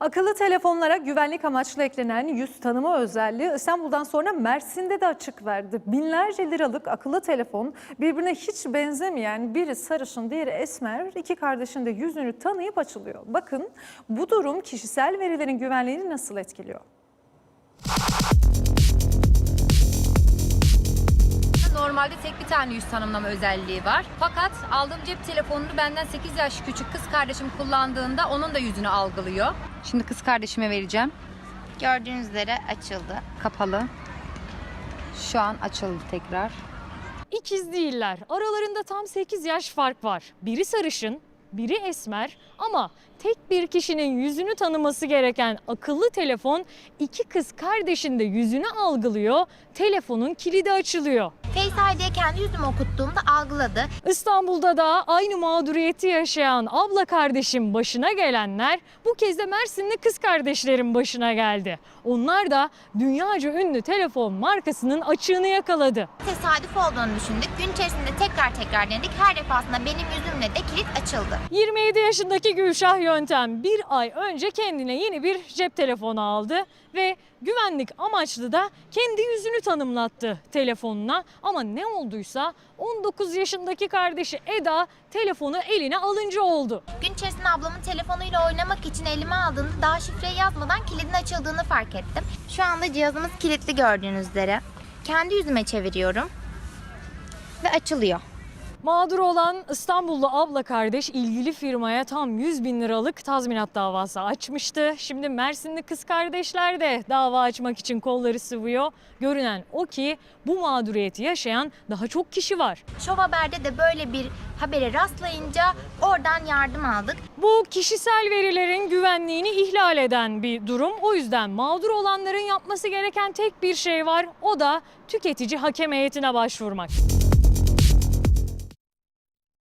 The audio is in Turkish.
Akıllı telefonlara güvenlik amaçlı eklenen yüz tanıma özelliği İstanbul'dan sonra Mersin'de de açık verdi. Binlerce liralık akıllı telefon birbirine hiç benzemeyen biri sarışın diğeri esmer iki kardeşin de yüzünü tanıyıp açılıyor. Bakın bu durum kişisel verilerin güvenliğini nasıl etkiliyor? Normalde tek bir tane yüz tanımlama özelliği var. Fakat aldığım cep telefonunu benden 8 yaş küçük kız kardeşim kullandığında onun da yüzünü algılıyor. Şimdi kız kardeşime vereceğim. Gördüğünüz üzere açıldı. Kapalı. Şu an açıldı tekrar. İkiz değiller. Aralarında tam 8 yaş fark var. Biri sarışın, biri esmer ama tek bir kişinin yüzünü tanıması gereken akıllı telefon iki kız kardeşin de yüzünü algılıyor, telefonun kilidi açılıyor. Face ID'ye kendi yüzümü okuttuğumda algıladı. İstanbul'da da aynı mağduriyeti yaşayan abla kardeşim başına gelenler bu kez de Mersinli kız kardeşlerin başına geldi. Onlar da dünyaca ünlü telefon markasının açığını yakaladı. Tesadüf olduğunu düşündük. Gün içerisinde tekrar tekrar denedik. Her defasında benim yüzümle de kilit açıldı. 27 yaşındaki Gülşah Yöntem bir ay önce kendine yeni bir cep telefonu aldı ve güvenlik amaçlı da kendi yüzünü tanımlattı telefonuna. Ama ne olduysa 19 yaşındaki kardeşi Eda telefonu eline alınca oldu. Gün içerisinde ablamın telefonuyla oynamak için elime aldığımda daha şifreyi yazmadan kilidin açıldığını fark ettim. Şu anda cihazımız kilitli gördüğünüz üzere. Kendi yüzüme çeviriyorum ve açılıyor. Mağdur olan İstanbullu abla kardeş ilgili firmaya tam 100 bin liralık tazminat davası açmıştı. Şimdi Mersinli kız kardeşler de dava açmak için kolları sıvıyor. Görünen o ki bu mağduriyeti yaşayan daha çok kişi var. Şov Haber'de de böyle bir habere rastlayınca oradan yardım aldık. Bu kişisel verilerin güvenliğini ihlal eden bir durum. O yüzden mağdur olanların yapması gereken tek bir şey var. O da tüketici hakem heyetine başvurmak.